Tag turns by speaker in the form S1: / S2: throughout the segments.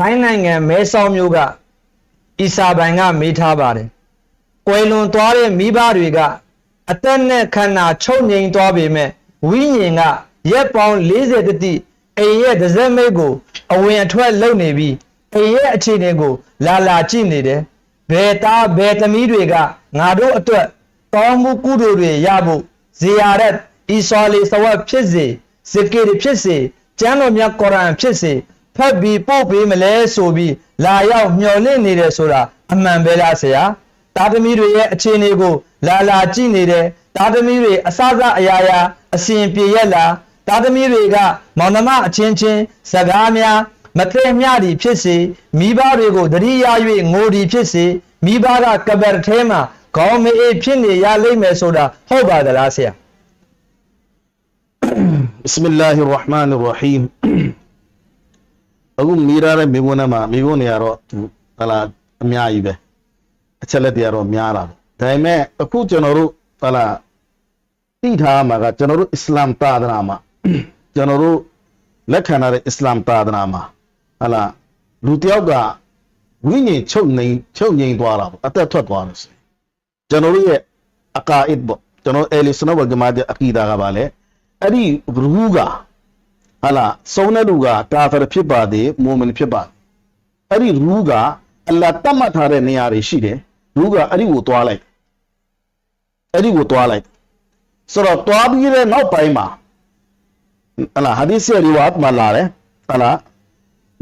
S1: ထိုင်းနိုင်ငံမဲဆောက်မြို့ကအီစာဘိုင်ကမေးထားပါတယ်။ကွယ်လွန်သွားတဲ့မိဘတွေကအသက်နဲ့ခန္ဓာချုပ်ငြိမ်သွားပေမဲ့ဝိညာဉ်ကရက်ပေါင်း40တတိအိမ်ရဲ့ဒဇက်မိတ်ကိုအဝင်အထွက်လုပ်နေပြီးအိမ်ရဲ့အခြေအနေကို လာလာကြည့်နေတယ်။ဘယ်သားဘယ်သမီးတွေကငါတို့အတွက်တောင်းမှုကုသိုလ်တွေရဖို့ဇေယာရက်အီဆွာလီစဝတ်ဖြစ်စေဇကေတွေဖြစ်စေကျမ်းတော်မြတ်ကုရ်အာန်ဖြစ်စေ ဖတ်ပြီးပို့ပေးမလဲဆိုပြီးလာရောက်မျှော်လင့်နေတယ်ဆိုတာအမှန်ပဲလားဆရာတာသမီတွေရဲ့အခြေအနေကိုလာလာကြည့်နေတယ်တာသမီတွေအစစအရာရာအစဉ်ပြေရက်လာတာသမီတွေကမောင်နှမအချင်းချင်းစကားများမသိမျှသည်ဖြစ်စေမိဘတွေကိုတတိယ၍ငိုသည်ဖြစ်စေမိဘကကဘတ်ထဲမှာခေါင်းမေးအေးဖြစ်နေရလိမ့်မယ်ဆိုတာဟုတ်ပါသလားဆရာ
S2: بسم الله الرحمن الرحيم အခုမိရတဲ့မိဘနဲ့မှာမိဘနေရတော့သူဟလာအများကြီးပဲအချက်လက်တွေကတော့များတာပဲဒါပေမဲ့အခုကျွန်တော်တို့ဟလာသိထားမှာကကျွန်တော်တို့အစ္စလာမ်သာသနာမှာကျွန်တော်တို့လက်ခံရတဲ့အစ္စလာမ်သာသနာမှာဟလာလူတစ်ယောက်ကဝိညာဉ်ချုပ်နေချုပ်ငိမ်သွားတာပေါ့အသက်ထွက်သွားတယ်ဆိုရင်ကျွန်တော်တို့ရဲ့အကာအစ်ပေါ့ကျွန်တော်အဲလီစနဝဂျမာတဲ့အကီဒါကပါလေအဲ့ဒီရူးက ဟာလာဆုံးတဲ့လူကကာဖရဖြစ်ပါသေးမူမင်ဖြစ်ပါအဲ့ဒီရူးကအလ္လာဟ်တတ်မှတ်ထားတဲ့နေရာတွေရှိတယ်ရူးကအဲ့ဒီကိုသွားလိုက်အဲ့ဒီကိုသွားလိုက်ဆိုတော့သွားပြီးတဲ့နောက်ပိုင်းမှာဟလာဟာဒီစ်ရဲ့ရီဝတ်မှာလာတယ်ဟလာ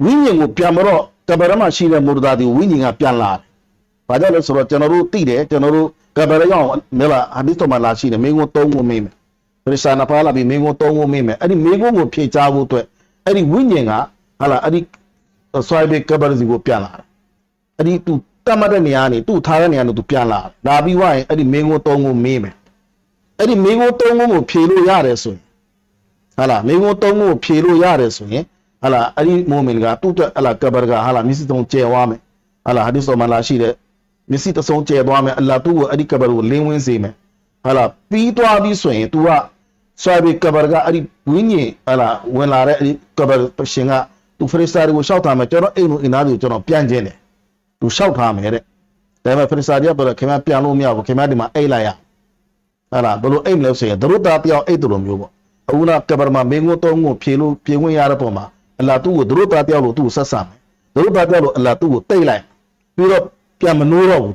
S2: ဝိညာဉ်ကိုပြန်မတော့ကဘရမှာရှိတဲ့မူရဒါဒီဝိညာဉ်ကပြန်လာတယ်ဘာကြောင့်လဲဆိုတော့ကျွန်တော်တို့သိတယ်ကျွန်တော်တို့ကဘရရောက်မဲလာဟာဒီစ်တော်မှာလာရှိတယ်မင်းကိုသုံးဖို့မေးမယ်ခ ရစ်ယာန်ဖာလာပြီးမင်းကိုသုံးဖို့မေးမယ်အဲ့ဒီမင်းကိုကိုဖြေချဖို့အတွက်အဲ့ဒီဝိညာဉ်ကဟာလာအဲ့ဒီဆွိုင်းဘေကဘရစီကိုပြန်လာတယ်အဲ့ဒီသူတတ်မှတ်တဲ့နေရာကနေသူ့ထားတဲ့နေရာကနေသူပြန်လာတယ်လာပြီးွားရင်အဲ့ဒီမင်းကိုသုံးဖို့မေးမယ်အဲ့ဒီမင်းကိုသုံးဖို့ကိုဖြေလို့ရတယ်ဆိုရင်ဟာလာမင်းကိုသုံးဖို့ဖြေလို့ရတယ်ဆိုရင်ဟာလာအဲ့ဒီမိုမင်ကသူ့အတွက်ဟာလာကဘရကဟာလာမစ္စတုံကျဲသွားမယ်ဟာလာဟာဒီစ်တော်မှာလာရှိတဲ့မစ္စတဆုံကျဲသွားမယ်အလ္လာဟ်သူ့ကိုအဲ့ဒီကဘရကိုလင်းဝင်းစေမယ်ဟာလာပြီးသွားပြီးဆိုရင် तू က ဆွာဘီကဘာကအဲ့ဒီဝင်းကြီးဟလာဝင်လာတဲ့အဲ့ဒီကဘာရှင်ကသူဖရစ်စာတွေကိုရှောက်ထားမယ်ကျွန်တော်အိမ်လိုအင်သားတွေကိုကျွန်တော်ပြန်ကျင်းတယ်သူရှောက်ထားမယ်တဲ့ဒါပေမဲ့ဖရစ်စာတွေကပြောခင်ဗျာပြန်လို့မရဘူးခင်ဗျာဒီမှာအိတ်လိုက်ရဟလာဘလို့အိတ်မလဲဆိုရင်ဒရုတာတယောက်အိတ်တူလိုမျိုးပေါ့အခုနကဘာမှာမင်းကိုတော့ကိုဖြေလို့ဖြေဝင်ရတဲ့ပုံမှာအလာသူ့ကိုဒရုတာတယောက်လို့သူ့ကိုဆက်ဆံမယ်ဒရုတာတယောက်လို့အလာသူ့ကိုတိတ်လိုက်ပြီးတော့ပြန်မနိုးတော့ဘူး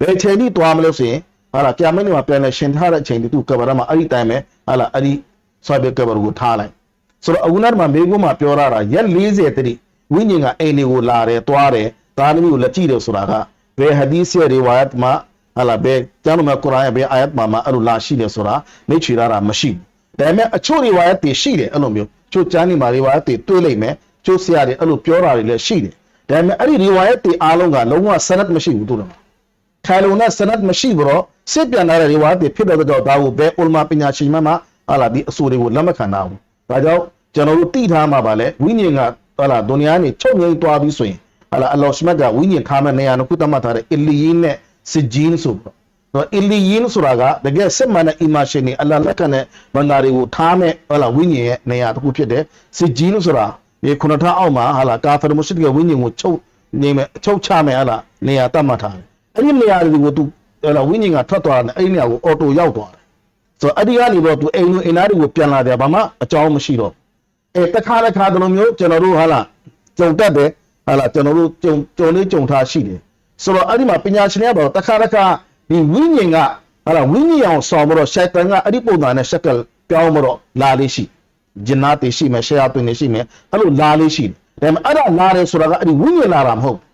S2: ဘယ်ချိန်ထိတွားမလို့ဆိုရင် ဟာလာကြာမင်းတွေမှာပြန်လဲရှင်ထားတဲ့အချိန်တူကဘာမှာအဲ့ဒီတိုင်းပဲဟာလာအဲ့ဒီဆွိုင်းဘက်ကဘာကိုထားလိုက်ဆိုတော့အခုနောက်မှာမေကုမှာပြောရတာရက်40တတိဝိညာဉ်ကအိမ်တွေကိုလာတယ်တွားတယ်သားသမီးကိုလက်ကြည့်တယ်ဆိုတာကဘယ်ဟာဒီစ်ရဲ့ရီဝါယတ်မှာဟာလာဘယ်ကျမ်းတော်မှာကုရ်အာန်ရဲ့ဘယ်အာယတ်မှာမှာအဲ့လိုလာရှိတယ်ဆိုတာမိတ်ချီရတာမရှိဘူးဒါပေမဲ့အချို့ရီဝါယတ်တွေရှိတယ်အဲ့လိုမျိုးချို့ကျမ်းတွေမှာရီဝါယတ်တွေတွေ့လိမ့်မယ်ချို့ဆရာတွေအဲ့လိုပြောတာတွေလည်းရှိတယ်ဒါပေမဲ့အဲ့ဒီရီဝါယတ်တွေအားလုံးကလုံးဝဆနတ်မရှိဘူးသူတို့ ခိုင်လုံတဲ့စနတ်မရှိဘူးတော့စစ်ပြန်လာတဲ့ဒီဝါတွေဖြစ်တဲ့တော့ဒါကိုဘယ်ဥလမာပညာရှင်မှမှဟာလာဒီအဆိုတွေကိုလက်မခံတာဘူး။ဒါကြောင့်ကျွန်တော်တို့သိထားမှာပါလေဝိညာဉ်ကဟာလာဒုနီယာနေချုပ်ငိမ့်သွားပြီးဆိုရင်ဟာလာအလောရှမတ်ကဝိညာဉ်ထားမဲ့နေရာကိုတတ်မှတ်ထားတဲ့အီလီယင်းနဲ့စစ်ဂျင်းဆိုတော့တော့အီလီယင်းဆိုတာကတကယ်စစ်မှန်တဲ့အီမာရှင်နေအလ္လာဟ်လက်ခံတဲ့ဘန္တာတွေကိုထားမဲ့ဟာလာဝိညာဉ်ရဲ့နေရာတစ်ခုဖြစ်တဲ့စစ်ဂျင်းဆိုတာဒီခုနထအောက်မှာဟာလာကာဖရမုရှစ်ကဝိညာဉ်ကိုချုပ်နေမဲ့ချုပ်ချမဲ့ဟာလာနေရာတတ်မှတ်ထားတယ် အဲ့ဒီနေရာတွေကို तू ဟလာဝိညာဉ်ကထွက်သွားတယ်အဲ့ဒီနေရာကိုအော်တိုရောက်သွားတယ်ဆိုတော့အဲ့ဒီကနေတော့ तू အိမ်လိုအင်သားတွေကိုပြန်လာတယ်ဘာမှအကြောင်းမရှိတော့အဲတခါတစ်ခါတလိုမျိုးကျွန်တော်တို့ဟာလာကြုံတက်တယ်ဟာလာကျွန်တော်တို့ကြုံကြုံလေးကြုံထားရှိတယ်ဆိုတော့အဲ့ဒီမှာပညာရှင်တွေကတော့တခါတစ်ခါဒီဝိညာဉ်ကဟာလာဝိညာဉ်အောင်ဆောင်မတော့ရှိုက်တန်ကအဲ့ဒီပုံစံနဲ့ရှက်ကယ်ပြောင်းမတော့လာလေးရှိဂျင်နာတေရှိမယ်ရှေယာတွင်နေရှိမယ်အဲ့လိုလာလေးရှိတယ်ဒါပေမဲ့အဲ့ဒါလာတယ်ဆိုတာကအဲ့ဒီဝိညာဉ်လာတာမဟုတ်ဘူးဆို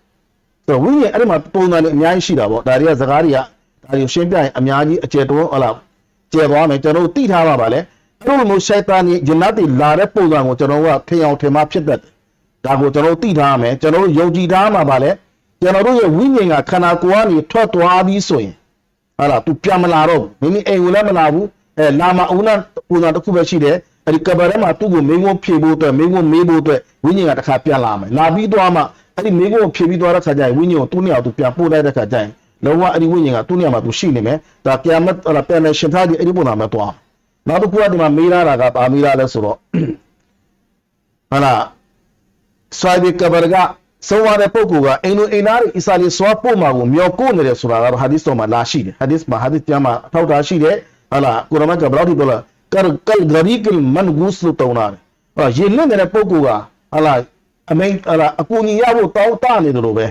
S2: တော့ဝိညာဉ်အဲ့ဒီမှာပုံစံတွေအများကြီးရှိတာပေါ့ဒါတွေကစကားတွေကဒါတွေကိုရှင်းပြရင်အများကြီးအကျယ်တော်ဟလာကျယ်သွားမယ်ကျွန်တော်တို့သိထားပါပါလေအဲ့လိုမျိုးရှိုက်တာနီဂျနတ်တွေလာတဲ့ပုံစံကိုကျွန်တော်တို့ကထင်အောင်ထင်မှဖြစ်တတ်တယ်ဒါကိုကျွန်တော်တို့သိထားရမယ်ကျွန်တော်တို့ယုံကြည်ထားမှာပါလေကျွန်တော်တို့ရဲ့ဝိညာဉ်ကခန္ဓာကိုယ်ကနေထွက်သွားပြီးဆိုရင်ဟာလာ तू ပြန်မလာတော့ဘူးမိမိအိမ်ကိုလည်းမလာဘူးအဲလာမအုံနာပုံစံတစ်ခုပဲရှိတယ်အဲ့ဒီကဘာထဲမှာသူ့ကိုမင်းကိုဖြေဖို့အတွက်မင်းကိုမေးဖို့အတွက်ဝိညာဉ်ကတစ်ခါပြန်လာမယ်လာပြီးတော့မှ အဲ့ဒီမိကိုဖြည့်ပြီးသွားတဲ့ခါကျရင်ဝိညာဉ်ကိုသူ့နေရာသူပြန်ပို့လိုက်တဲ့ခါကျရင်လုံးဝအဲ့ဒီဝိညာဉ်ကသူ့နေရာမှာသူရှိနေမယ်ဒါပြန်မဟလာပြန်လဲရှင်ထားပြီးအဲ့ဒီပုံစံမှာသွားနောက်တစ်ခုကဒီမှာမေးရတာကပါမေးရလဲဆိုတော့ဟလာဆွိုင်းဘီကဘရကဆုံးသွားတဲ့ပုဂ္ဂိုလ်ကအိမ်လိုအိမ်သားတွေအစ္စလာမ်ဆွာပို့မှာကိုမျောကိုနေတယ်ဆိုတာကတော့ဟာဒီသ်တော်မှာလာရှိတယ်ဟာဒီသ်မှာဟာဒီသ်ကျမ်းမှာထောက်ထားရှိတယ်ဟာလာကုရ်အာန်ကဘယ်လောက်ထိပြောလဲကာကလ်ဂရီကလ်မန်ဂူစ်လို့တောင်းတာတယ်ဟောရေလွတ်နေတဲ့ပုဂ္ဂိုလ်ကဟာလာ အမိန်ဟာလာအကူအညီရဖို့တောင်းတနေတယ်လို့ပဲ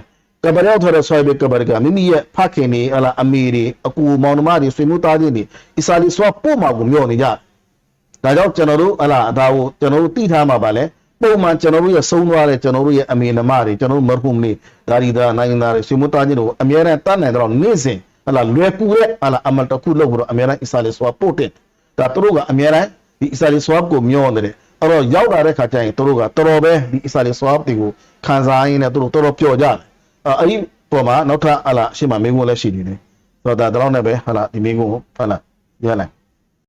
S2: ကဘရောက်ထတဲ့ဆွဲပဲကဘရကမိမိရဲ့ဖခင်နေဟာလာအမေတွေအကူမောင်နှမတွေဆွေမျိုးသားချင်းတွေအစ္စလာမ်ဆွာပို့မှာကိုမျောနေကြတယ်ဒါကြောင့်ကျွန်တော်တို့ဟလာဒါကိုကျွန်တော်တို့သိထားမှာပါလဲပုံမှန်ကျွန်တော်တို့ရဲ့ဆုံးသွားတဲ့ကျွန်တော်တို့ရဲ့အမေနမတွေကျွန်တော်တို့မရဟူမ်တွေဒါရီဒါနိုင်ငံသားတွေဆွေမျိုးသားချင်းတို့အများနဲ့တတ်နိုင်တော့နေ့စဉ်ဟလာလွယ်ကူရဲ့ဟလာအမန်တစ်ခုလုပ်ပြီးတော့အများနဲ့အစ္စလာမ်ဆွာပို့တဲ့ဒါသူတို့ကအများနဲ့ဒီအစ္စလာမ်ဆွာကိုမျောနေတယ် အဲ့တော့ရောက်လာတဲ့ခါကျရင်သူတို့ကတော်တော်ပဲဒီအစ္စလာမ်ဆွာတွေကိုခံစားရင်းနဲ့သူတို့တော်တော်ပျော်ကြတယ်အဲ့အဲ့ဒီပေါ်မှာနောက်ထပ်ဟလာရှေ့မှာမင်းကုန်းလည်းရှိနေတယ်ဆိုတော့ဒါတော့နဲ့ပဲဟလာဒီမင်းကုန်းကိုဟလာရလိုက်